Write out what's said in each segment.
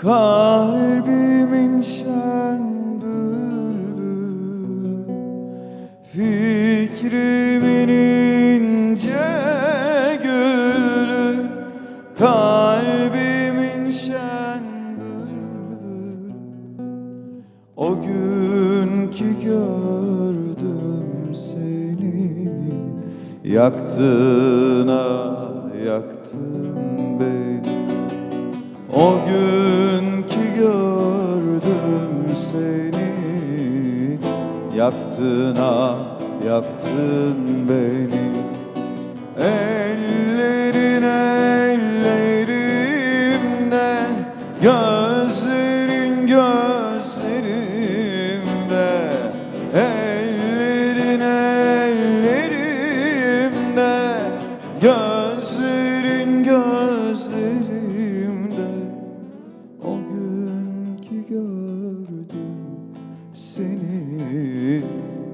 Kalbimin şen bülbül Fikrimin ince gülü. Kalbimin şen bülbül O gün ki gördüm seni. Yaktın ha yaktın beni. Seni. Yaktın ah yaktın beni. Ellerin ellerimde Gözlerin gözlerimde. Ellerin ellerimde Gözlerin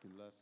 particular